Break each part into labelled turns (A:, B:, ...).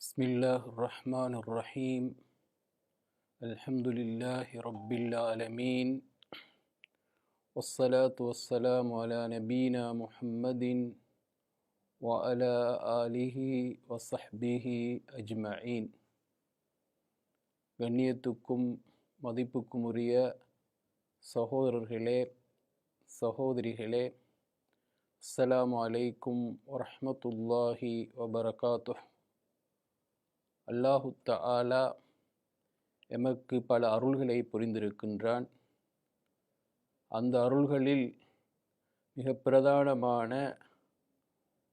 A: بسم الله الرحمن الرحيم الحمد لله رب العالمين والصلاة والسلام على نبينا محمد وعلى آله وصحبه أجمعين கண்ணியத்துக்கும் மதிப்புக்கும் உரிய சகோதரர்களே சகோதரிகளே அஸ்ஸலாமு அலைக்கும் வரஹ்மத்துல்லாஹி வபரகாத்துஹ் அல்லாஹு தஆலா எமக்கு பல அருள்களை புரிந்திருக்கின்றான். அந்த அருள்களில் மிக பிரதானமான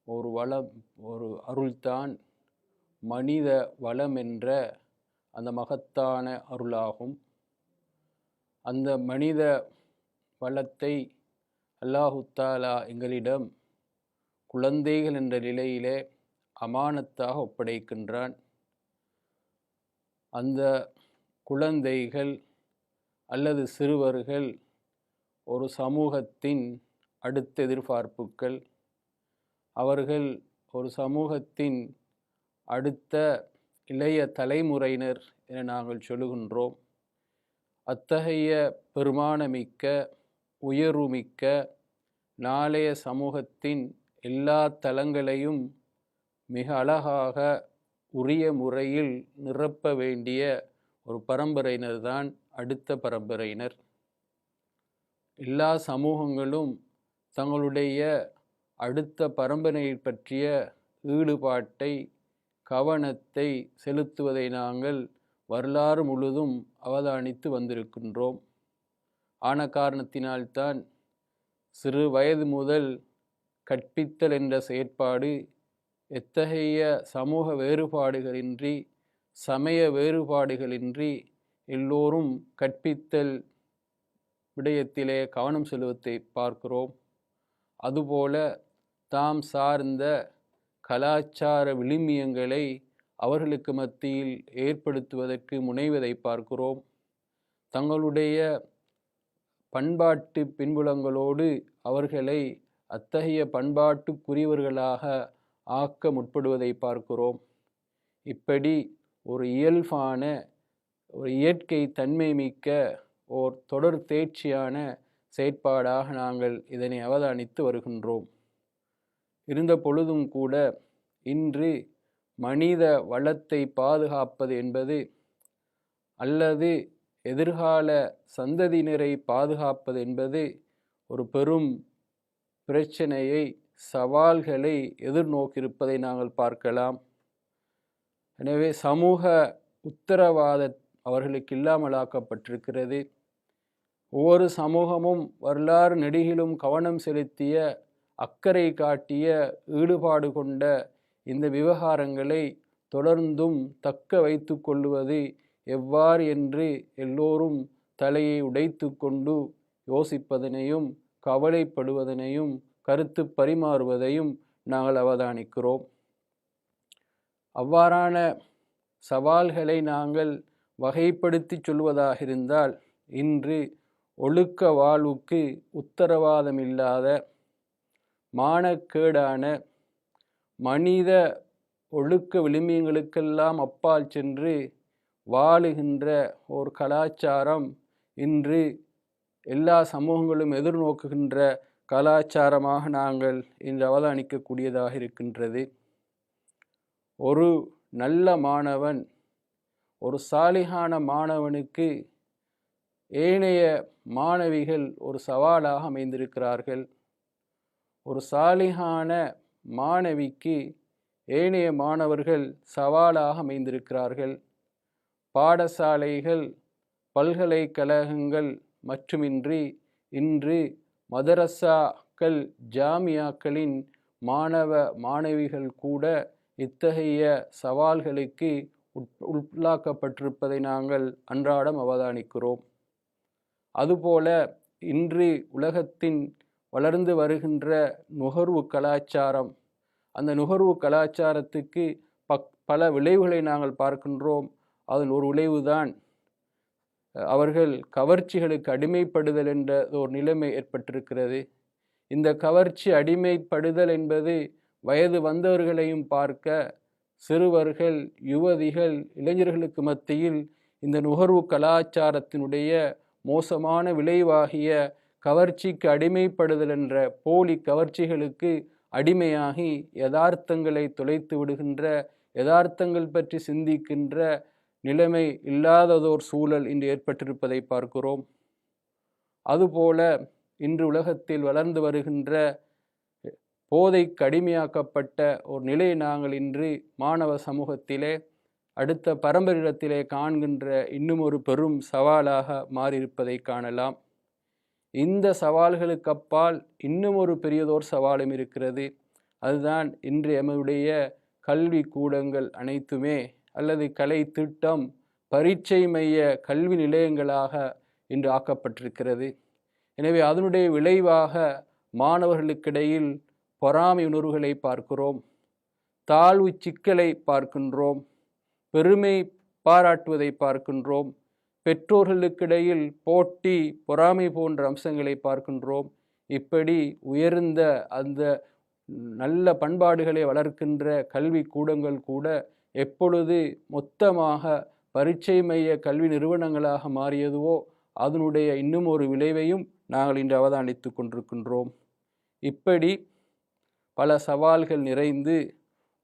A: ஒரு வளம் ஒரு அருள்தான் மனித வளம் என்ற அந்த மகத்தான அருளாகும். அந்த மனித வளத்தை அல்லாஹுத்தாலா எங்களிடம் குழந்தைகள் என்ற நிலையிலே அமானத்தாக ஒப்படைக்கின்றான். அந்த குழந்தைகள் அல்லது சிறுவர்கள் ஒரு சமூகத்தின் அடுத்த எதிர்பார்ப்புகள். அவர்கள் ஒரு சமூகத்தின் அடுத்த இளைய தலைமுறையினர் என நாங்கள் சொல்லுகின்றோம். அத்தகைய பெருமானமிக்க உயர்வுமிக்க நாளைய சமூகத்தின் எல்லா தளங்களையும் மிக அழகாக உரிய முறையில் நிரப்ப வேண்டிய ஒரு பரம்பரையினர் தான் அடுத்த பரம்பரையினர். எல்லா சமூகங்களும் தங்களுடைய அடுத்த பரம்பரையை பற்றிய ஈடுபாட்டை கவனத்தை செலுத்துவதை நாங்கள் வரலாறு முழுதும் அவதானித்து வந்திருக்கின்றோம். ஆன காரணத்தினால்தான் சிறு வயது முதல் கற்பித்தல் என்ற செயற்பாடு எத்தகைய சமூக வேறுபாடுகளின்றி சமய வேறுபாடுகளின்றி எல்லோரும் கற்பித்தல் விடயத்திலே கவனம் செலுத்தை பார்க்கிறோம். அதுபோல தாம் சார்ந்த கலாச்சார விளிமியங்களை அவர்களுக்கு மத்தியில் ஏற்படுத்துவதற்கு முனைவதை பார்க்கிறோம். தங்களுடைய பண்பாட்டு பின்புலங்களோடு அவர்களை அத்தகைய பண்பாட்டுக்குரியவர்களாக ஆக்க முற்படுவதை பார்க்கிறோம். இப்படி ஒரு இயல்பான ஒரு இயற்கை தன்மை மிக்க ஓர் தொடர் தேர்ச்சியான செயற்பாடாக நாங்கள் இதனை அவதானித்து வருகின்றோம். இருந்த பொழுதும் கூட இன்று மனித வளத்தை பாதுகாப்பது என்பது அல்லது எதிர்கால சந்ததியினரை பாதுகாப்பது என்பது ஒரு பெரும் பிரச்சனையை சவால்களை எதிர்நோக்கியிருப்பதை நாங்கள் பார்க்கலாம். எனவே சமூக உத்தரவாத அவர்களுக்கு இல்லாமலாக்கப்பட்டிருக்கிறது. ஒவ்வொரு சமூகமும் வரலாறு நெடுகிலும் கவனம் செலுத்திய அக்கறை காட்டிய ஈடுபாடு கொண்ட இந்த விவகாரங்களை தொடர்ந்தும் தக்க வைத்து கொள்வது எவ்வாறு என்று எல்லோரும் தலையை உடைத்து கொண்டு யோசிப்பதனையும் கவலைப்படுவதனையும் கருத்து பரிமாறுவதையும் நாங்கள் அவதானிக்கிறோம். அவ்வாறான சவால்களை நாங்கள் வகைப்படுத்தி சொல்வதாக இருந்தால் இன்று ஒழுக்க வாழ்வுக்கு உத்தரவாதமில்லாத மானக்கேடான மனித ஒழுக்க விளிமியங்களுக்கெல்லாம் அப்பால் சென்று வாழுகின்ற ஒரு கலாச்சாரம் இன்று எல்லா சமூகங்களும் எதிர்நோக்குகின்ற கலாச்சாரமாக நாங்கள் இன்று அவதானிக்கக்கூடியதாக இருக்கின்றது. ஒரு நல்ல மாணவன் ஒரு சாலிகான மாணவனுக்கு ஏனைய மாணவிகள் ஒரு சவாலாக அமைந்திருக்கிறார்கள். ஒரு சாலிகான மாணவிக்கு ஏனைய மாணவர்கள் சவாலாக அமைந்திருக்கிறார்கள். பாடசாலைகள் பல்கலைக்கழகங்கள் மட்டுமின்றி இன்று மதரசாக்கள் ஜாமியாக்களின் மாணவ மாணவிகள் கூட இத்தகைய சவால்களுக்கு உள்ளாக்கப்பட்டிருப்பதை நாங்கள் அன்றாடம் அவதானிக்கிறோம். அதுபோல இன்று உலகத்தின் வளர்ந்து வருகின்ற நுகர்வு கலாச்சாரம் அந்த நுகர்வு கலாச்சாரத்துக்கு பக் பல விளைவுகளை நாங்கள் பார்க்கின்றோம். அதன் ஒரு விளைவுதான் அவர்கள் கவர்ச்சிகளுக்கு அடிமைப்படுதல் என்ற ஒரு நிலைமை ஏற்பட்டிருக்கிறது. இந்த கவர்ச்சி அடிமைப்படுதல் என்பது வயது வந்தவர்களையும் பார்க்க சிறுவர்கள் யுவதிகள் இளைஞர்களுக்கு மத்தியில் இந்த நுகர்வு கலாச்சாரத்தினுடைய மோசமான விளைவாகிய கவர்ச்சிக்கு அடிமைப்படுதல் என்ற போலி கவர்ச்சிகளுக்கு அடிமையாகி யதார்த்தங்களை தொலைத்து விடுகின்ற யதார்த்தங்கள் பற்றி சிந்திக்கின்ற நிலைமை இல்லாததோர் சூழல் இன்று ஏற்பட்டிருப்பதை பார்க்கிறோம். அதுபோல இன்று உலகத்தில் வளர்ந்து வருகின்ற போதை கடுமையாக்கப்பட்ட ஒரு நிலையை நாங்கள் இன்று மாணவ சமூகத்திலே அடுத்த பரம்பரிடத்திலே காண்கின்ற இன்னும் ஒரு பெரும் சவாலாக மாறியிருப்பதை காணலாம். இந்த சவால்களுக்கு அப்பால் இன்னும் ஒரு பெரியதோர் சவாலும் இருக்கிறது. அதுதான் இன்று எமதுடைய கல்வி கூடங்கள் அனைத்துமே. அல்லது கலை திட்டம் பரீட்சை மைய கல்வி நிலையங்களாக இன்று ஆக்கப்பட்டிருக்கிறது. எனவே அதனுடைய விளைவாக மாணவர்களுக்கிடையில் பொறாமை உணர்வுகளை பார்க்கிறோம். தாழ்வு சிக்கலை பார்க்கின்றோம். பெருமை பாராட்டுவதை பார்க்கின்றோம். பெற்றோர்களுக்கிடையில் போட்டி பொறாமை போன்ற அம்சங்களை பார்க்கின்றோம். இப்படி உயர்ந்த அந்த நல்ல பண்பாடுகளை வளர்க்கின்ற கல்வி கூடங்கள் கூட எப்பொழுது மொத்தமாக பரீட்சை மைய கல்வி நிறுவனங்களாக மாறியதுவோ அதனுடைய இன்னும் ஒரு விளைவையும் நாங்கள் இன்று அவதானித்து கொண்டிருக்கின்றோம். இப்படி பல சவால்கள் நிறைந்து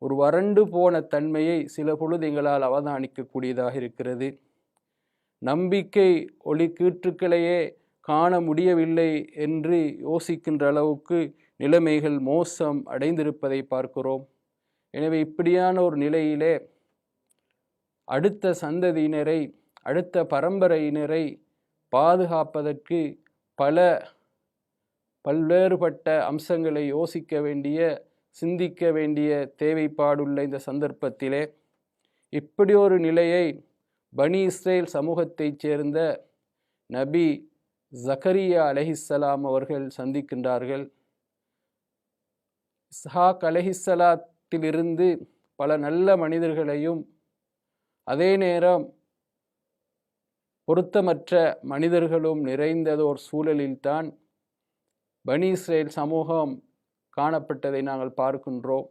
A: ஒரு வறண்டு போன தன்மையை சில பொழுது எங்களால் அவதானிக்கக்கூடியதாக இருக்கிறது. நம்பிக்கை ஒளி கீற்றுக்களையே காண முடியவில்லை என்று யோசிக்கின்ற அளவுக்கு நிலைமைகள் மோசம் அடைந்திருப்பதை பார்க்கிறோம். எனவே இப்படியான ஒரு நிலையிலே அடுத்த சந்ததியினரை அடுத்த பரம்பரையினரை பாதுகாப்பதற்கு பல பல்வேறுபட்ட அம்சங்களை யோசிக்க வேண்டிய சிந்திக்க வேண்டிய தேவைப்பாடுள்ள இந்த சந்தர்ப்பத்திலே இப்படி ஒரு நிலையை பனி இஸ்ரேல் சமூகத்தைச் சேர்ந்த நபி ஜக்கரியா அலஹிஸ்ஸலாம் அவர்கள் சந்திக்கின்றார்கள். இஸ்ஹாக் உலகத்திலிருந்து பல நல்ல மனிதர்களையும் அதே நேரம் பொருத்தமற்ற மனிதர்களும் நிறைந்ததோர் சூழலில்தான் பனி இஸ்ரேல் சமூகம் காணப்பட்டதை நாங்கள் பார்க்கின்றோம்.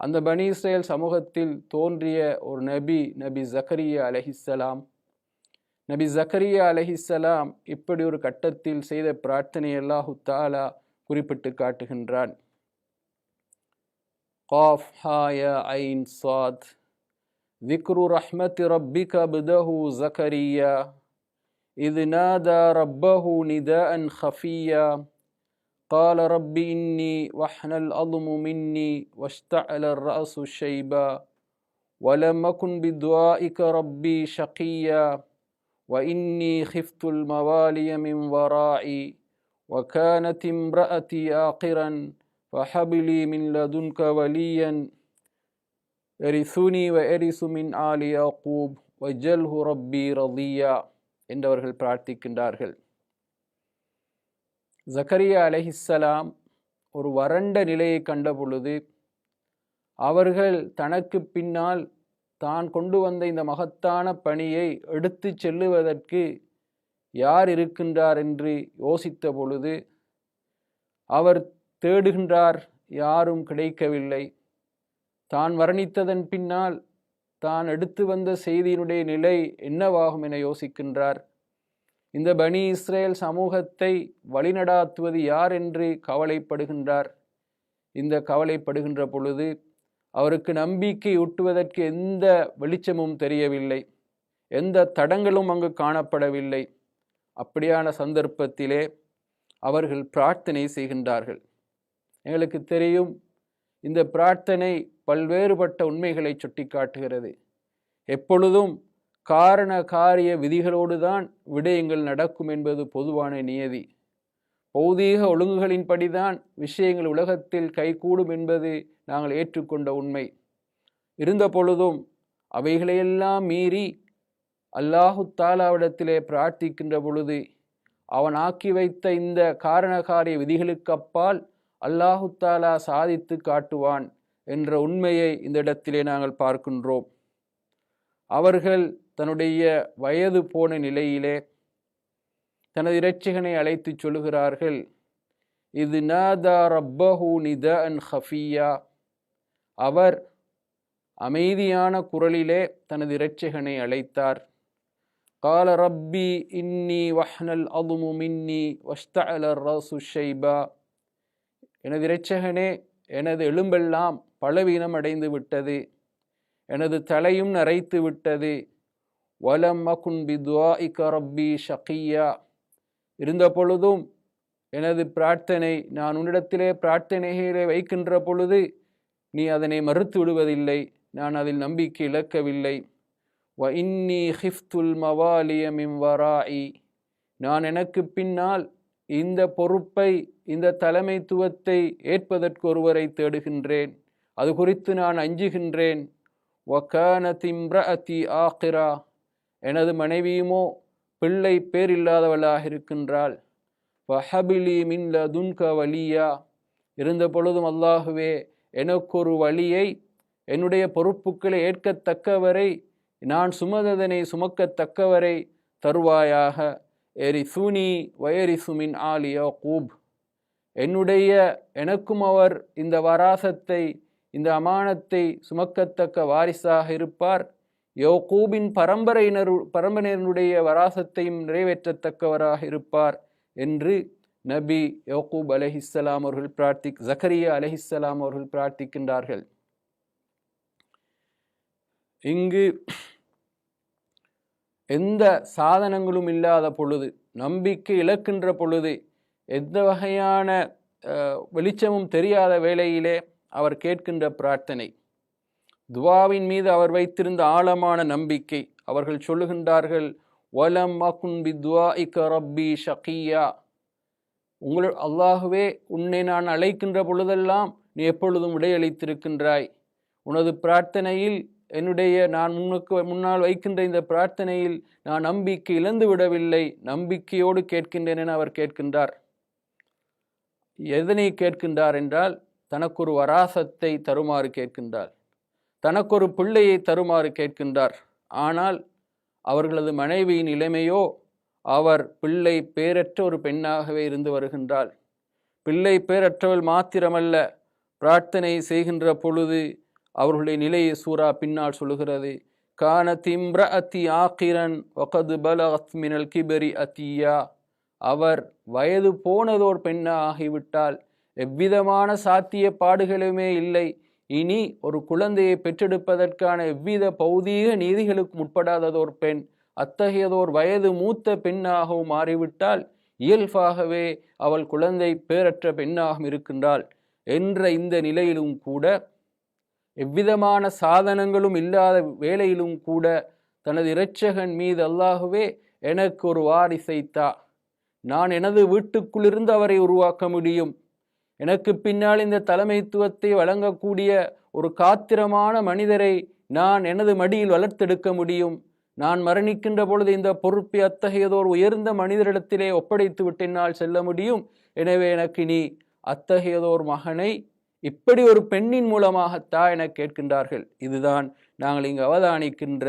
A: அந்த பனி இஸ்ரேல் சமூகத்தில் தோன்றிய ஒரு நபி நபி ஜக்கரியா அலஹிசலாம் நபி ஜக்கரியா அலஹிசலாம் இப்படி ஒரு கட்டத்தில் செய்த பிரார்த்தனை அல்லாஹு தாலா குறிப்பிட்டு காட்டுகின்றான். قاف حا يا عين صاد. ذكر رحمة ربك بده زكريا. إذ نادى ربه نداء خفيا. قال رب إني وحن الأظم مني واشتعل الرأس شيبا. ولم أكن بدعائك ربي شقيا. وإني خفت الموالي من ورائي. وكانت امرأتي آقرا. فهب لي من لدنك وليا எரிசுனி வ எரிசு மின் ஆலி யாக்கூப் வஜல்ஹு ரப்பி ரதியா என்றவர்கள் பிரார்த்திக்கின்றார்கள் ஜக்கரியா அலஹிஸ்ஸலாம் ஒரு வறண்ட நிலையை கண்ட பொழுது அவர்கள் தனக்கு பின்னால் தான் கொண்டு வந்த இந்த மகத்தான பணியை எடுத்து செல்லுவதற்கு யார் இருக்கின்றார் என்று யோசித்த பொழுது அவர் தேடுகின்றார் யாரும் கிடைக்கவில்லை. தான் வர்ணித்ததன் பின்னால் தான் எடுத்து வந்த செய்தியினுடைய நிலை என்னவாகும் என யோசிக்கின்றார். இந்த பனி இஸ்ரேல் சமூகத்தை வழிநடாத்துவது யார் என்று கவலைப்படுகின்றார். இந்த கவலைப்படுகின்ற பொழுது அவருக்கு நம்பிக்கை ஊட்டுவதற்கு எந்த வெளிச்சமும் தெரியவில்லை. எந்த தடங்களும் அங்கு காணப்படவில்லை. அப்படியான சந்தர்ப்பத்திலே அவர்கள் பிரார்த்தனை செய்கின்றார்கள். எங்களுக்கு தெரியும். இந்த பிரார்த்தனை பல்வேறுபட்ட உண்மைகளை சுட்டிக்காட்டுகிறது. எப்பொழுதும் காரண காரிய விதிகளோடு தான் விடயங்கள் நடக்கும் என்பது பொதுவான நியதி. பௌதீக ஒழுங்குகளின்படிதான் விஷயங்கள் உலகத்தில் கைகூடும் என்பது நாங்கள் ஏற்றுக்கொண்ட உண்மை. இருந்த பொழுதும் அவைகளையெல்லாம் மீறி அல்லாஹு தாலாவிடத்திலே பிரார்த்திக்கின்ற பொழுது அவன் ஆக்கி வைத்த இந்த காரணகாரிய விதிகளுக்கு அப்பால் அல்லாஹுத்தாலா சாதித்து காட்டுவான் என்ற உண்மையை இந்த இடத்திலே நாங்கள் பார்க்கின்றோம். அவர்கள் தன்னுடைய வயது போன நிலையிலே தனது இறைச்சிகனை அழைத்து சொல்கிறார்கள் இது நாதா ரப்பஹு நித அன் ஹஃபியா. அவர் அமைதியான குரலிலே தனது இரட்சகனை அழைத்தார். கால ரப்பி இன்னி வஹ்னல் அதுமு மின்னி வஷ்தஅல ரசு ஷைபா. எனது இரட்சகனே எனது எலும்பெல்லாம் பலவீனம் அடைந்து விட்டது. எனது தலையும் நரைத்து விட்டது. வலம் அகுன் பித்வாஇக ரப்பி ஷகியா. இருந்த பொழுதும் எனது பிரார்த்தனை நான் உன்னிடத்திலே பிரார்த்தனைகளை வைக்கின்ற பொழுது நீ அதனை மறுத்து விடுவதில்லை. நான் அதில் நம்பிக்கை இழக்கவில்லை. வ இன்னி ஹிஃப்துல் மவாலியமிம் வராயி நான் எனக்கு பின்னால் இந்த பொறுப்பை இந்த தலைமைத்துவத்தை ஏற்பதற்கு ஒருவரை தேடுகின்றேன். அது குறித்து நான் அஞ்சுகின்றேன். வக்கான திம்ரஅதி ஆகிரா எனது மனைவியுமோ பிள்ளை பேர் இல்லாதவளாக இருக்கின்றாள். வஹபிலி மின் துன்க வலியா இருந்த பொழுதும் அல்லாஹுவே எனக்கொரு வழியை என்னுடைய பொறுப்புகளை ஏற்கத்தக்கவரை நான் சுமததனை சுமக்கத்தக்கவரை தருவாயாக எரி சூனி வயரி சுமின் ஆலி யக்கூப். என்னுடைய எனக்கும் அவர் இந்த வராசத்தை இந்த அமானத்தை சுமக்கத்தக்க வாரிசாக இருப்பார். யோகூபின் பரம்பரையினர் பரம்பரையினருடைய வராசத்தையும் நிறைவேற்றத்தக்கவராக இருப்பார் என்று நபி யோகூப் அலஹிஸ்லாம் அவர்கள் பிரார்த்தி ஜக்கரியா அலஹிஸ்லாம் அவர்கள் பிரார்த்திக்கின்றார்கள். இங்கு எந்த சாதனங்களும் இல்லாத பொழுது நம்பிக்கை இழக்கின்ற பொழுது எந்த வகையான வெளிச்சமும் தெரியாத வேளையிலே அவர் கேட்கின்ற பிரார்த்தனை. துவாவின் மீது அவர் வைத்திருந்த ஆழமான நம்பிக்கை. அவர்கள் சொல்லுகின்றார்கள் வலம் அகுன் பி துவா இக்க ரப்பி ஷகியா. உங்கள் அல்லாகவே உன்னை நான் அழைக்கின்ற பொழுதெல்லாம் நீ எப்பொழுதும் விடையளித்திருக்கின்றாய். உனது பிரார்த்தனையில் என்னுடைய நான் முன்னுக்கு முன்னால் வைக்கின்ற இந்த பிரார்த்தனையில் நான் நம்பிக்கை இழந்து விடவில்லை. நம்பிக்கையோடு கேட்கின்றேன் என அவர் கேட்கின்றார். எதனை கேட்கின்றார் என்றால் தனக்கொரு வராசத்தை தருமாறு கேட்கின்றார். தனக்கொரு பிள்ளையை தருமாறு கேட்கின்றார். ஆனால் அவர்களது மனைவியின் நிலைமையோ அவர் பிள்ளை பேரற்ற ஒரு பெண்ணாகவே இருந்து வருகின்றாள். பிள்ளை பேரற்றவள் மாத்திரமல்ல பிரார்த்தனை செய்கின்ற பொழுது அவர்களுடைய நிலையை சூரா பின்னால் சொல்லுகிறது. கான திம்ர அத்தி ஆக்கிரன் ஒகது பலகத் மினல் கிபரி அத்தியா. அவர் வயது போனதோர் பெண்ணா ஆகிவிட்டால் எவ்விதமான சாத்திய பாடுகளுமே இல்லை. இனி ஒரு குழந்தையை பெற்றெடுப்பதற்கான எவ்வித பௌதீக நீதிகளுக்கு முற்படாததோர் பெண் அத்தகையதோர் வயது மூத்த பெண்ணாகவும் மாறிவிட்டால் இயல்பாகவே அவள் குழந்தை பேரற்ற பெண்ணாகவும் இருக்கின்றாள். என்ற இந்த நிலையிலும் கூட எவ்விதமான சாதனங்களும் இல்லாத வேலையிலும் கூட தனது இரட்சகன் மீது அல்லாகவே எனக்கு ஒரு வாரிசைத்தா நான் எனது வீட்டுக்குள்ளிருந்து அவரை உருவாக்க முடியும். எனக்கு பின்னால் இந்த தலைமைத்துவத்தை வழங்கக்கூடிய ஒரு காத்திரமான மனிதரை நான் எனது மடியில் வளர்த்தெடுக்க முடியும். நான் மரணிக்கின்ற பொழுது இந்த பொறுப்பை அத்தகையதோர் உயர்ந்த மனிதரிடத்திலே ஒப்படைத்து விட்டென்னால் செல்ல முடியும். எனவே எனக்கு நீ அத்தகையதோர் மகனை இப்படி ஒரு பெண்ணின் மூலமாகத்தா என கேட்கின்றார்கள். இதுதான் நாங்கள் இங்கு அவதானிக்கின்ற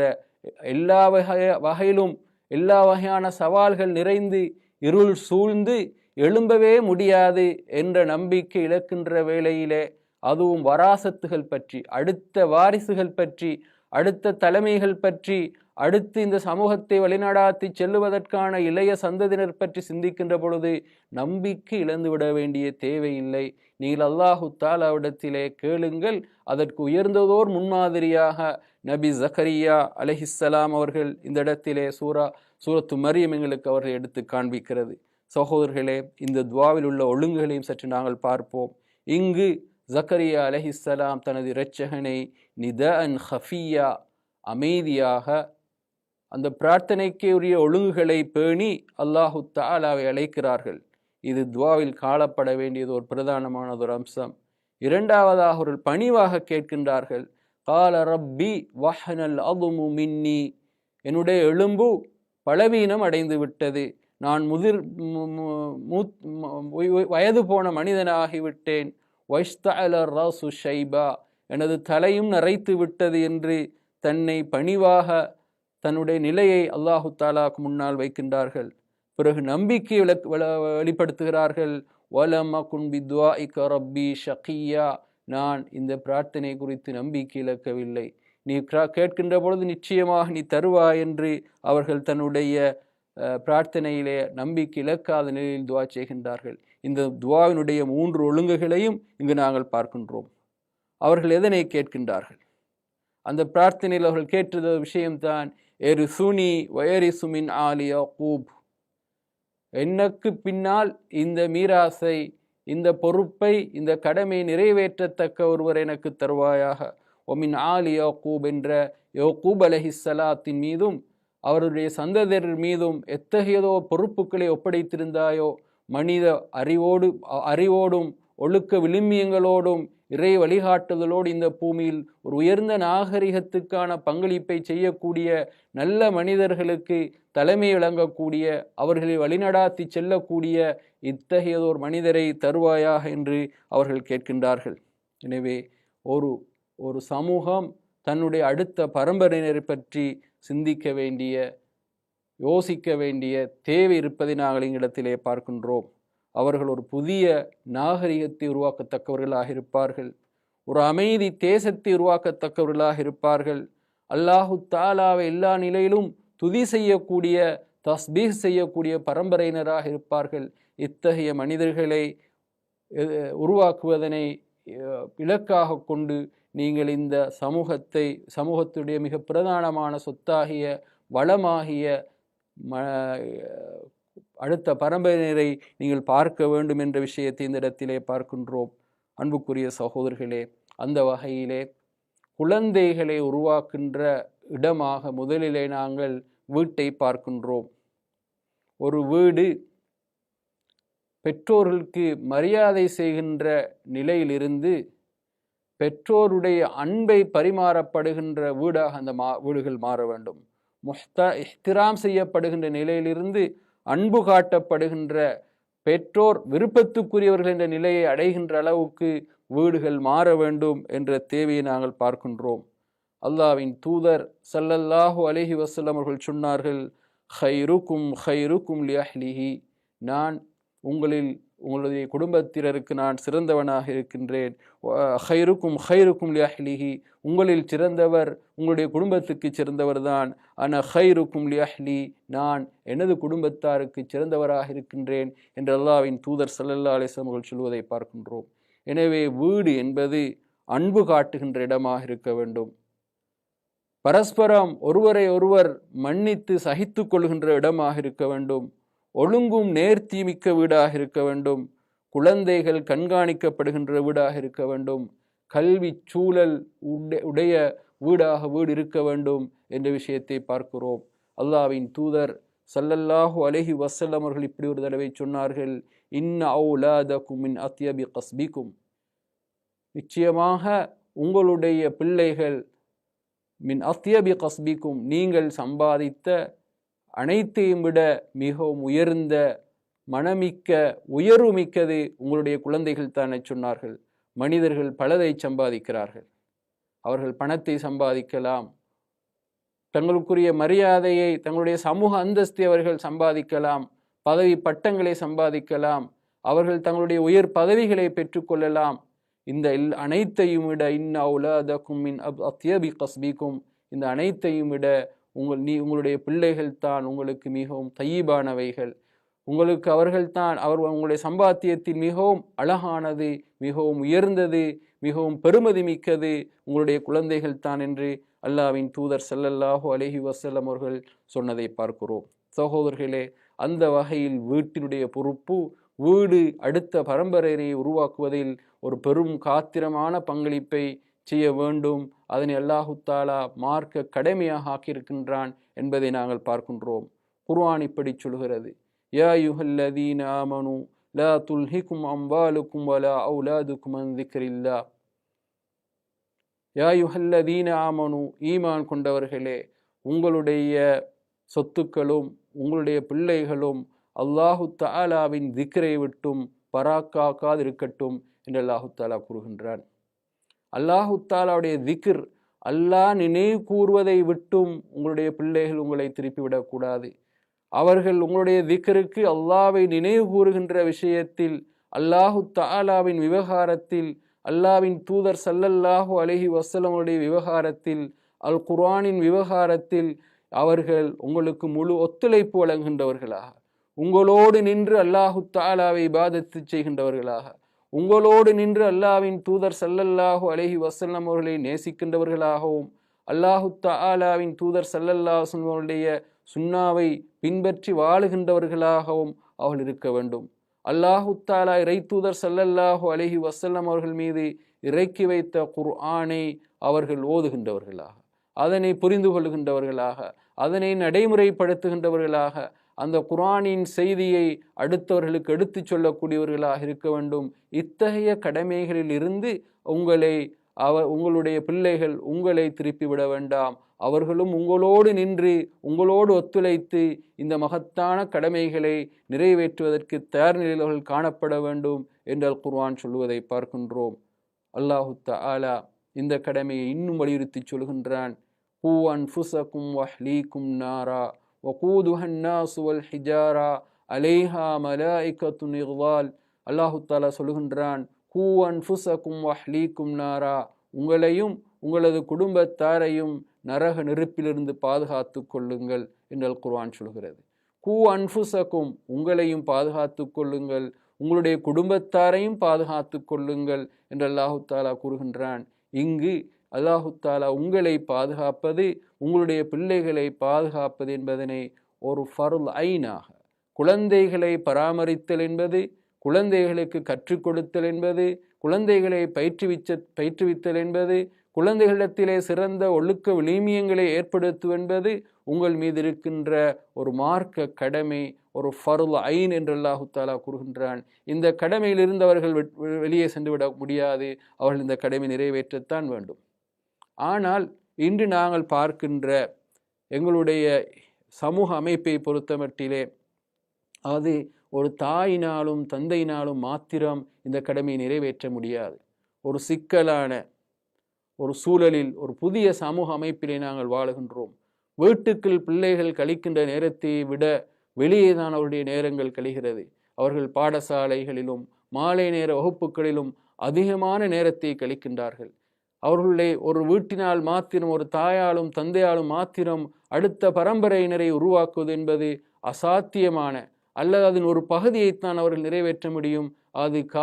A: எல்லா வகை வகையிலும் எல்லா வகையான சவால்கள் நிறைந்து இருள் சூழ்ந்து எழும்பவே முடியாது என்ற நம்பிக்கை இழக்கின்ற வேளையிலே அதுவும் வராசத்துகள் பற்றி அடுத்த வாரிசுகள் பற்றி அடுத்த தலைமைகள் பற்றி அடுத்து இந்த சமூகத்தை வழிநடாத்தி செல்லுவதற்கான இளைய சந்ததியினர் பற்றி சிந்திக்கின்ற பொழுது நம்பிக்கை இழந்து விட வேண்டிய தேவையில்லை. நீங்கள் அல்லாஹு தாலாவிடத்திலே கேளுங்கள். அதற்கு உயர்ந்ததோர் முன்மாதிரியாக நபி ஜக்கரியா அலஹிஸ்ஸலாம் அவர்கள் இந்த இடத்திலே சூரா சூரத்து மரியம் எங்களுக்கு அவர்கள் எடுத்து காண்பிக்கிறது. சகோதரர்களே இந்த துவாவில் உள்ள ஒழுங்குகளையும் சற்று நாங்கள் பார்ப்போம். இங்கு ஜக்கரியா அலஹிஸ்ஸலாம் தனது இரட்சகனை நித அன் ஹஃபியா அமைதியாக அந்த பிரார்த்தனைக்கு உரிய ஒழுங்குகளை பேணி அல்லாஹு தாலாவை அழைக்கிறார்கள். இது துவாவில் காணப்பட வேண்டியது ஒரு பிரதானமானது ஒரு அம்சம். இரண்டாவதாக ஒரு பணிவாக கேட்கின்றார்கள். கால ரப்பி வஹனல் அதுமு மின்னி. என்னுடைய எலும்பு பலவீனம் அடைந்து விட்டது. நான் முதிர் மூத் வயது போன மனிதனாகிவிட்டேன் வைஸ்தலர் ராசு ஷைபா. எனது தலையும் நரைத்து விட்டது என்று தன்னை பணிவாக தன்னுடைய நிலையை அல்லாஹு தாலாக்கு முன்னால் வைக்கின்றார்கள். பிறகு நம்பிக்கை வெளிப்படுத்துகிறார்கள். வலம குன்பித்வா இக்க ரப்பி ஷகியா. நான் இந்த பிரார்த்தனை குறித்து நம்பிக்கை இழக்கவில்லை. நீ கேட்கின்ற பொழுது நிச்சயமாக நீ தருவாய் என்று அவர்கள் தன்னுடைய பிரார்த்தனையிலே நம்பிக்கை இழக்காத நிலையில் துவா செய்கின்றார்கள். இந்த துவாவினுடைய மூன்று ஒழுங்குகளையும் இங்கு நாங்கள் பார்க்கின்றோம். அவர்கள் எதனை கேட்கின்றார்கள்? அந்த பிரார்த்தனையில் அவர்கள் கேட்டது விஷயம்தான் எரு சுனி வயரி கூப். ஆலி எனக்கு பின்னால் இந்த மீராசை இந்த பொறுப்பை இந்த கடமை நிறைவேற்றத்தக்க ஒருவர் எனக்கு தருவாயாக. ஒமின் ஆலி யோகூப் என்ற யோகூப் அலஹிஸ்ஸலாத்தின் மீதும் அவருடைய சந்ததியர் மீதும் எத்தகையதோ பொறுப்புகளை ஒப்படைத்திருந்தாயோ மனித அறிவோடு அறிவோடும் ஒழுக்க விழுமியங்களோடும் இறை வழிகாட்டுதலோடு இந்த பூமியில் ஒரு உயர்ந்த நாகரிகத்துக்கான பங்களிப்பை செய்யக்கூடிய நல்ல மனிதர்களுக்கு தலைமை விளங்கக்கூடிய அவர்களை வழிநடாத்தி செல்லக்கூடிய இத்தகையதோர் மனிதரை தருவாயாக என்று அவர்கள் கேட்கின்றார்கள். எனவே ஒரு ஒரு சமூகம் தன்னுடைய அடுத்த பரம்பரையினரை பற்றி சிந்திக்க வேண்டிய யோசிக்க வேண்டிய தேவை இருப்பதை நாங்கள் எங்களிடத்திலே பார்க்கின்றோம். அவர்கள் ஒரு புதிய நாகரிகத்தை உருவாக்கத்தக்கவர்களாக இருப்பார்கள். ஒரு அமைதி தேசத்தை உருவாக்கத்தக்கவர்களாக இருப்பார்கள். அல்லாஹு தாலாவை எல்லா நிலையிலும் துதி செய்யக்கூடிய தஸ்பீஹ் செய்யக்கூடிய பரம்பரையினராக இருப்பார்கள். இத்தகைய மனிதர்களை உருவாக்குவதனை இலக்காக கொண்டு நீங்கள் இந்த சமூகத்தை சமூகத்துடைய மிக பிரதானமான சொத்தாகிய வளமாகிய ம அடுத்த பரம்பரையினரை நீங்கள் பார்க்க வேண்டும் என்ற விஷயத்தை இந்த இடத்திலே பார்க்கின்றோம். அன்புக்குரிய சகோதரர்களே அந்த வகையிலே குழந்தைகளை உருவாக்கின்ற இடமாக முதலிலே நாங்கள் வீட்டை பார்க்கின்றோம். ஒரு வீடு பெற்றோர்களுக்கு மரியாதை செய்கின்ற நிலையிலிருந்து பெற்றோருடைய அன்பை பரிமாறப்படுகின்ற வீடாக அந்த மா வீடுகள் மாற வேண்டும். முஹ்தா இஹ்திராம் செய்யப்படுகின்ற நிலையிலிருந்து அன்பு காட்டப்படுகின்ற பெற்றோர் விருப்பத்துக்குரியவர்கள் என்ற நிலையை அடைகின்ற அளவுக்கு வீடுகள் மாற வேண்டும் என்ற தேவையை நாங்கள் பார்க்கின்றோம். அல்லாவின் தூதர் சல்லல்லாஹு அலஹி வசல்லம் அவர்கள் சொன்னார்கள் ஹைருக்கும் ஹைருக்கும் லியஹ்லிஹி நான் உங்களில் உங்களுடைய குடும்பத்தினருக்கு நான் சிறந்தவனாக இருக்கின்றேன். ஹைருக்கும் ஹைருக்கும் லியாஹ்லிஹி. உங்களில் சிறந்தவர் உங்களுடைய குடும்பத்துக்கு சிறந்தவர் தான் அன ஹைருக்கும் லியாஹ்லி. நான் எனது குடும்பத்தாருக்கு சிறந்தவராக இருக்கின்றேன் என்று அல்லாவின் தூதர் சல்லல்லா அலைஹி அவர்கள் சொல்வதை பார்க்கின்றோம். எனவே வீடு என்பது அன்பு காட்டுகின்ற இடமாக இருக்க வேண்டும். பரஸ்பரம் ஒருவரை ஒருவர் மன்னித்து சகித்து கொள்கின்ற இடமாக இருக்க வேண்டும். ஒழுங்கும் நேர்த்தி மிக்க வீடாக இருக்க வேண்டும். குழந்தைகள் கண்காணிக்கப்படுகின்ற வீடாக இருக்க வேண்டும். கல்வி சூழல் உடை- உடைய வீடாக வீடு இருக்க வேண்டும் என்ற விஷயத்தை பார்க்கிறோம். அல்லாவின் தூதர் சல்லல்லாஹு அலஹி வசல்லம் அவர்கள் இப்படி ஒரு தடவை சொன்னார்கள். இன்ன அவுலாதக்கும் மின் அத்தியபி கஸ்பிக்கும். நிச்சயமாக உங்களுடைய பிள்ளைகள் மின் அத்தியபி கஸ்பிக்கும். நீங்கள் சம்பாதித்த அனைத்தையும் விட மிகவும் உயர்ந்த மனமிக்க உயர்வுமிக்கது உங்களுடைய குழந்தைகள் தானே சொன்னார்கள். மனிதர்கள் பலதை சம்பாதிக்கிறார்கள். அவர்கள் பணத்தை சம்பாதிக்கலாம். தங்களுக்குரிய மரியாதையை தங்களுடைய சமூக அந்தஸ்தை அவர்கள் சம்பாதிக்கலாம். பதவி பட்டங்களை சம்பாதிக்கலாம். அவர்கள் தங்களுடைய உயர் பதவிகளை பெற்றுக்கொள்ளலாம் இந்த எல் அனைத்தையும் விட இன்னா உலதக்கும் மின் அப் அத்யபி கஸ்பிக்கும். இந்த அனைத்தையும் விட உங்கள் நீ உங்களுடைய பிள்ளைகள் தான் உங்களுக்கு மிகவும் தையீபானவைகள். உங்களுக்கு அவர்கள் தான் அவர் உங்களுடைய சம்பாத்தியத்தில் மிகவும் அழகானது மிகவும் உயர்ந்தது மிகவும் பெருமதி மிக்கது. உங்களுடைய குழந்தைகள் தான் என்று அல்லாவின் தூதர் செல்லல்லாஹோ அலஹி வசல்லம் அவர்கள் சொன்னதை பார்க்கிறோம். சகோதரர்களே அந்த வகையில் வீட்டினுடைய பொறுப்பு வீடு அடுத்த பரம்பரையை உருவாக்குவதில் ஒரு பெரும் காத்திரமான பங்களிப்பை செய்ய வேண்டும். அதனை அல்லாஹு தாலா மார்க்க கடமையாக ஆக்கியிருக்கின்றான் என்பதை நாங்கள் பார்க்கின்றோம். குர்ஆன் இப்படி சொல்கிறது. யா யுஹல்லதீன ஆமனு லா துல்ஹிக்கும் அம்பாலுக்கும் வலா அவுலாதுக்கும் அன் யா யுஹல்லதீன ஆமனு ஈமான் கொண்டவர்களே உங்களுடைய சொத்துக்களும் உங்களுடைய பிள்ளைகளும் அல்லாஹு தாலாவின் திக்ரை விட்டும் பராக்காக்காதிருக்கட்டும் என்று அல்லாஹு தாலா கூறுகின்றான். அல்லாஹுத்தாலாவுடைய திக்ர் அல்லாஹ் நினைவு கூறுவதை விட்டும் உங்களுடைய பிள்ளைகள் உங்களை திருப்பிவிடக்கூடாது அவர்கள் உங்களுடைய திக்ருக்கு அல்லாவை நினைவு கூறுகின்ற விஷயத்தில் அல்லாஹு தாலாவின் விவகாரத்தில் அல்லாவின் தூதர் சல்லல்லாஹு அலஹி வசலமுடைய விவகாரத்தில் அல் குர்ஆனின் விவகாரத்தில் அவர்கள் உங்களுக்கு முழு ஒத்துழைப்பு வழங்குகின்றவர்களாக உங்களோடு நின்று அல்லாஹு தாலாவை இபாதத்து செய்கின்றவர்களாக. உங்களோடு நின்று அல்லாவின் தூதர் சல்லல்லாஹு அலைஹி வசல்லம் அவர்களை நேசிக்கின்றவர்களாகவும் அல்லாஹு தாலாவின் தூதர் சல்லல்லாஹன் அவர்களுடைய சுன்னாவை பின்பற்றி வாழுகின்றவர்களாகவும் அவள் இருக்க வேண்டும். அல்லாஹு தாலா இறை தூதர் சல்லல்லாஹு அலைஹி வசல்லம் அவர்கள் மீது இறக்கி வைத்த குர்ஆனை அவர்கள் ஓதுகின்றவர்களாக அதனை புரிந்து கொள்கின்றவர்களாக அதனை நடைமுறைப்படுத்துகின்றவர்களாக அந்த குர்ஆனின் செய்தியை அடுத்தவர்களுக்கு எடுத்துச் சொல்லக்கூடியவர்களாக இருக்க வேண்டும். இத்தகைய கடமைகளில் இருந்து உங்களை அவ உங்களுடைய பிள்ளைகள் உங்களை திருப்பி விட வேண்டாம். அவர்களும் உங்களோடு நின்று உங்களோடு ஒத்துழைத்து இந்த மகத்தான கடமைகளை நிறைவேற்றுவதற்கு தயார் நிலையில் அவர்கள் காணப்பட வேண்டும் என்றால் குர்வான் குர்ஆன் சொல்லுவதை பார்க்கின்றோம். அல்லாஹு தஆலா இந்த கடமையை இன்னும் வலியுறுத்தி சொல்கின்றான். கூ அன்ஃபுசக்கும் வஹ்லீக்கும் நாரா வகூதுஹன் நாசு வல் ஹிஜாரா அலேஹா மலாய்கத்து நிர்வால் அல்லாஹு தாலா சொல்கின்றான் ஹூ அன்ஃபுசக்கும் வஹ்லீக்கும் நாரா. உங்களையும் உங்களது குடும்பத்தாரையும் நரக நெருப்பிலிருந்து பாதுகாத்து கொள்ளுங்கள் என்றால் குர்ஆன் சொல்கிறது ஹூ அன்ஃபுசக்கும் உங்களையும் பாதுகாத்து கொள்ளுங்கள் உங்களுடைய குடும்பத்தாரையும் பாதுகாத்து கொள்ளுங்கள் என்று அல்லாஹு தாலா கூறுகின்றான். இங்கு அல்லாஹுத்தாலா உங்களை பாதுகாப்பது உங்களுடைய பிள்ளைகளை பாதுகாப்பது என்பதனை ஒரு ஃபருல் ஐனாக. குழந்தைகளை பராமரித்தல் என்பது குழந்தைகளுக்கு கற்றுக் கொடுத்தல் என்பது குழந்தைகளை பயிற்றுவிச்ச பயிற்றுவித்தல் என்பது குழந்தைகளிடத்திலே சிறந்த ஒழுக்க விளிமியங்களை ஏற்படுத்தும் என்பது உங்கள் மீது இருக்கின்ற ஒரு மார்க்க கடமை ஒரு ஃபருல் ஐன் என்று அல்லாஹு தாலா கூறுகின்றான். இந்த கடமையில் இருந்தவர்கள் வெளியே சென்றுவிட முடியாது. அவர்கள் இந்த கடமை நிறைவேற்றத்தான் வேண்டும். ஆனால் இன்று நாங்கள் பார்க்கின்ற எங்களுடைய சமூக அமைப்பை பொறுத்தமட்டிலே அது ஒரு தாயினாலும் தந்தையினாலும் மாத்திரம் இந்த கடமையை நிறைவேற்ற முடியாது. ஒரு சிக்கலான ஒரு சூழலில் ஒரு புதிய சமூக அமைப்பிலே நாங்கள் வாழுகின்றோம். வீட்டுக்குள் பிள்ளைகள் கழிக்கின்ற நேரத்தை விட வெளியே தான் அவருடைய நேரங்கள் கழிகிறது. அவர்கள் பாடசாலைகளிலும் மாலை நேர வகுப்புகளிலும் அதிகமான நேரத்தை கழிக்கின்றார்கள். அவர்களுடைய ஒரு வீட்டினால் மாத்திரம் ஒரு தாயாலும் தந்தையாலும் மாத்திரம் அடுத்த பரம்பரையினரை உருவாக்குவது என்பது அசாத்தியமான அல்லது அதன் ஒரு பகுதியைத்தான் அவர்கள் நிறைவேற்ற முடியும். அது கா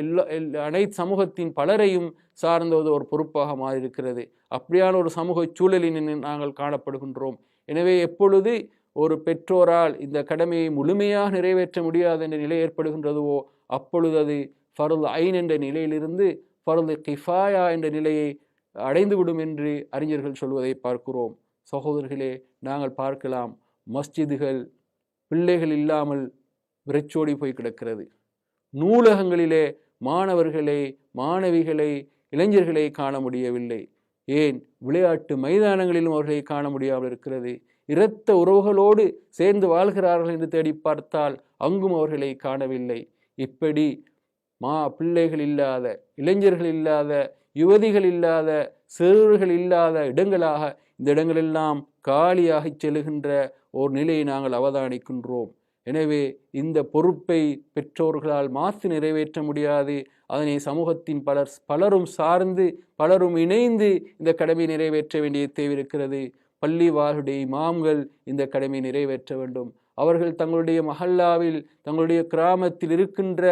A: எல்லா அனைத்து சமூகத்தின் பலரையும் சார்ந்தது ஒரு பொறுப்பாக மாறியிருக்கிறது. அப்படியான ஒரு சமூக சூழலில் நாங்கள் காணப்படுகின்றோம். எனவே எப்பொழுது ஒரு பெற்றோரால் இந்த கடமையை முழுமையாக நிறைவேற்ற முடியாது என்ற நிலை ஏற்படுகின்றதுவோ அப்பொழுது அது ஃபருல் ஐன் என்ற நிலையிலிருந்து ஃபருல் கிஃபாயா என்ற நிலையை அடைந்துவிடும் என்று அறிஞர்கள் சொல்வதை பார்க்கிறோம். சகோதரர்களே நாங்கள் பார்க்கலாம். மஸ்ஜிதுகள் பிள்ளைகள் இல்லாமல் விரைச்சோடி போய் கிடக்கிறது. நூலகங்களிலே மாணவர்களை மாணவிகளை இளைஞர்களை காண முடியவில்லை. ஏன்? விளையாட்டு மைதானங்களிலும் அவர்களை காண முடியாமல் இருக்கிறது. இரத்த உறவுகளோடு சேர்ந்து வாழ்கிறார்கள் என்று தேடி பார்த்தால் அங்கும் அவர்களை காணவில்லை. இப்படி மா பிள்ளைகள் இல்லாத இளைஞர்கள் இல்லாத யுவதிகள் இல்லாத சிறுவர்கள் இல்லாத இடங்களாக இந்த இடங்களெல்லாம் காலியாக செல்லுகின்ற ஒரு நிலையை நாங்கள் அவதானிக்கின்றோம். எனவே இந்த பொறுப்பை பெற்றோர்களால் மாற்றி நிறைவேற்ற முடியாது. அதனை சமூகத்தின் பலர் பலரும் சார்ந்து பலரும் இணைந்து இந்த கடமை நிறைவேற்ற வேண்டிய தேவை இருக்கிறது. பள்ளி வாருடைய இமாம்கள் இந்த கடமை நிறைவேற்ற வேண்டும். அவர்கள் தங்களுடைய மஹல்லாவில் தங்களுடைய கிராமத்தில் இருக்கின்ற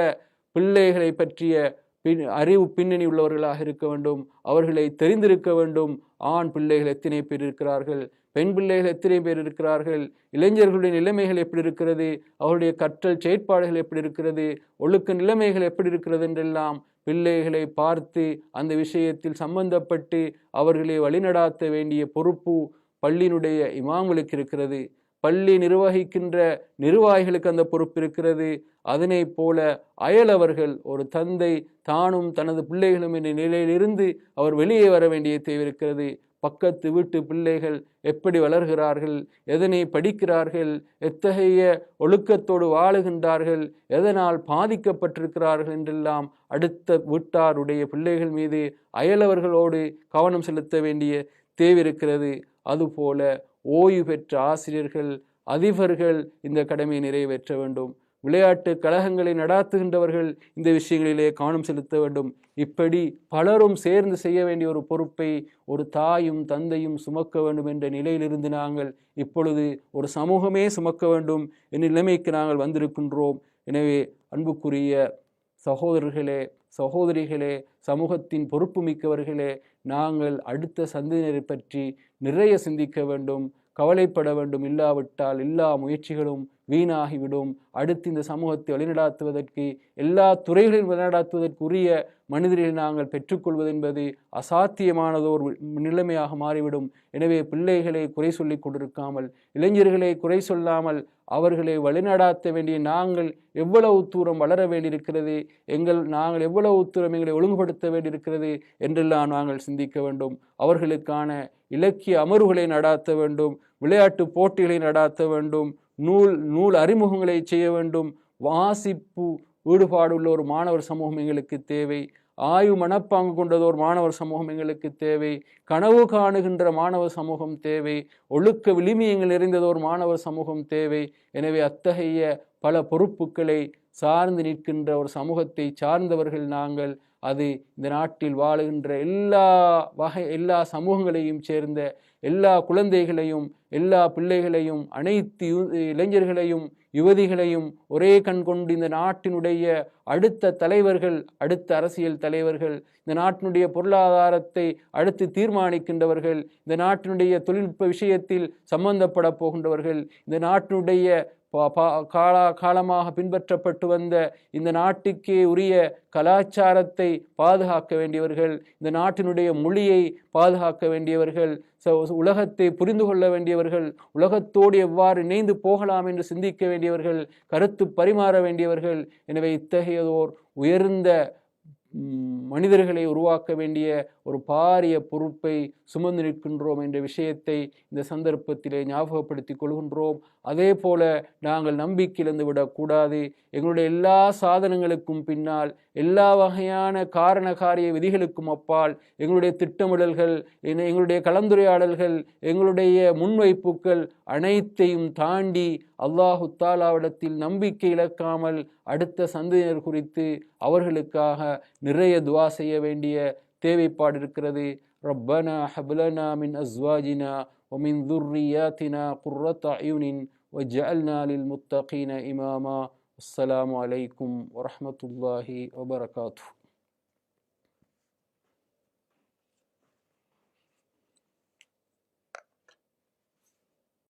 A: பிள்ளைகளை பற்றிய பின் அறிவு பின்னணி உள்ளவர்களாக இருக்க வேண்டும். அவர்களை தெரிந்திருக்க வேண்டும். ஆண் பிள்ளைகள் எத்தனை பேர் இருக்கிறார்கள்? பெண் பிள்ளைகள் எத்தனை பேர் இருக்கிறார்கள்? இளைஞர்களுடைய நிலைமைகள் எப்படி இருக்கிறது? அவருடைய கற்றல் செயற்பாடுகள் எப்படி இருக்கிறது? ஒழுக்க நிலைமைகள் எப்படி இருக்கிறது என்றெல்லாம் பிள்ளைகளை பார்த்து அந்த விஷயத்தில் சம்பந்தப்பட்டு அவர்களை வழிநடாத்த வேண்டிய பொறுப்பு பள்ளியினுடைய இமாம்களுக்கு இருக்கிறது. பள்ளி நிர்வகிக்கின்ற நிர்வாகிகளுக்கு அந்த பொறுப்பு இருக்கிறது. அதனை போல அயலவர்கள் ஒரு தந்தை தானும் தனது பிள்ளைகளும் என்ற நிலையிலிருந்து அவர் வெளியே வர வேண்டிய தேவை இருக்கிறது. பக்கத்து வீட்டு பிள்ளைகள் எப்படி வளர்கிறார்கள் எதனை படிக்கிறார்கள் எத்தகைய ஒழுக்கத்தோடு வாழுகின்றார்கள் எதனால் பாதிக்கப்பட்டிருக்கிறார்கள் என்றெல்லாம் அடுத்த வீட்டாருடைய பிள்ளைகள் மீது அயலவர்களோடு கவனம் செலுத்த வேண்டிய தேவை இருக்கிறது. அதுபோல ஓய்வு பெற்ற ஆசிரியர்கள் அதிபர்கள் இந்த கடமையை நிறைவேற்ற வேண்டும். விளையாட்டு கழகங்களை நடாத்துகின்றவர்கள் இந்த விஷயங்களிலே கவனம் செலுத்த வேண்டும். இப்படி பலரும் சேர்ந்து செய்ய வேண்டிய ஒரு பொறுப்பை ஒரு தாயும் தந்தையும் சுமக்க வேண்டும் என்ற நிலையிலிருந்து நாங்கள் இப்பொழுது ஒரு சமூகமே சுமக்க வேண்டும் என்ற நிலைமைக்கு நாங்கள் வந்திருக்கின்றோம். எனவே அன்புக்குரிய சகோதரர்களே சகோதரிகளே சமூகத்தின் பொறுப்பு மிக்கவர்களே நாங்கள் அடுத்த சந்ததியினரை பற்றி நிறைய சிந்திக்க வேண்டும் கவலைப்பட வேண்டும் இல்லாவிட்டால் எல்லா முயற்சிகளும் வீணாகிவிடும். அடுத்து இந்த சமூகத்தை வழிநடாத்துவதற்கு எல்லா துறைகளிலும் வழிநடாத்துவதற்குரிய மனிதர்களை நாங்கள் பெற்றுக்கொள்வது என்பது அசாத்தியமானதோர் நிலைமையாக மாறிவிடும். எனவே பிள்ளைகளை குறை சொல்லிக் கொண்டிருக்காமல் இளைஞர்களை குறை சொல்லாமல் அவர்களை வழிநடாத்த வேண்டிய நாங்கள் எவ்வளவு தூரம் வளர வேண்டியிருக்கிறது எங்கள் நாங்கள் எவ்வளவு தூரம் எங்களை ஒழுங்குபடுத்த வேண்டியிருக்கிறது என்றெல்லாம் நாங்கள் சிந்திக்க வேண்டும். அவர்களுக்கான இலக்கிய அமர்வுகளை நடாத்த வேண்டும் விளையாட்டு போட்டிகளை நடாத்த வேண்டும் நூல் நூல் அறிமுகங்களை செய்ய வேண்டும். வாசிப்பு ஈடுபாடு உள்ள ஒரு மாணவர் சமூகம் எங்களுக்கு தேவை. ஆய்வு மனப்பாங்கு கொண்டதோர் மாணவர் சமூகம் எங்களுக்கு தேவை. கனவு காணுகின்ற மாணவர் சமூகம் தேவை. ஒழுக்க விளிமியங்கள் நிறைந்ததோர் மாணவர் சமூகம் தேவை. எனவே அத்தகைய பல பொறுப்புகளை சார்ந்து நிற்கின்ற ஒரு சமூகத்தை சார்ந்தவர்கள் நாங்கள் அது இந்த நாட்டில் வாழுகின்ற எல்லா வகை எல்லா சமூகங்களையும் சேர்ந்த எல்லா குழந்தைகளையும் எல்லா பிள்ளைகளையும் அனைத்து இளைஞர்களையும் யுவதிகளையும் ஒரே கண் கொண்டு இந்த நாட்டினுடைய அடுத்த தலைவர்கள் அடுத்த அரசியல் தலைவர்கள் இந்த நாட்டினுடைய பொருளாதாரத்தை அடுத்து தீர்மானிக்கின்றவர்கள் இந்த நாட்டினுடைய தொழில்நுட்ப விஷயத்தில் சம்பந்தப்பட போகின்றவர்கள் இந்த நாட்டினுடைய காலா காலமாக பின்பற்றப்பட்டு வந்த இந்த நாட்டுக்கே உரிய கலாச்சாரத்தை பாதுகாக்க வேண்டியவர்கள் இந்த நாட்டினுடைய மொழியை பாதுகாக்க வேண்டியவர்கள் உலகத்தை புரிந்து கொள்ள வேண்டியவர்கள் உலகத்தோடு எவ்வாறு இணைந்து போகலாம் என்று சிந்திக்க வேண்டியவர்கள் கருத்து பரிமாற வேண்டியவர்கள் எனவே இத்தகையதோர் உயர்ந்த மனிதர்களை உருவாக்க வேண்டிய ஒரு பாரிய பொறுப்பை சுமந்து நிற்கின்றோம் என்ற விஷயத்தை இந்த சந்தர்ப்பத்திலே ஞாபகப்படுத்திக் கொள்கின்றோம். அதே போல நாங்கள் நம்பிக்கையிலிருந்து விடக்கூடாது. எங்களுடைய எல்லா சாதனங்களுக்கும் பின்னால் எல்லா வகையான காரண காரிய விதிகளுக்கும் அப்பால் எங்களுடைய திட்டமிடல்கள் எங்களுடைய கலந்துரையாடல்கள் எங்களுடைய முன்வைப்புகள் அனைத்தையும் தாண்டி அல்லாஹு தாலாவிடத்தில் நம்பிக்கை இழக்காமல் அடுத்த சந்ததியினர் குறித்து அவர்களுக்காக நிறைய துவா செய்ய வேண்டிய தேவைப்பாடு இருக்கிறது ரப்பனா ஹப்லனா மின் அஸ்வாஜினா ومن ذرياتنا قرة أعين وجعلنا للمتقين إماما السلام عليكم ورحمة الله وبركاته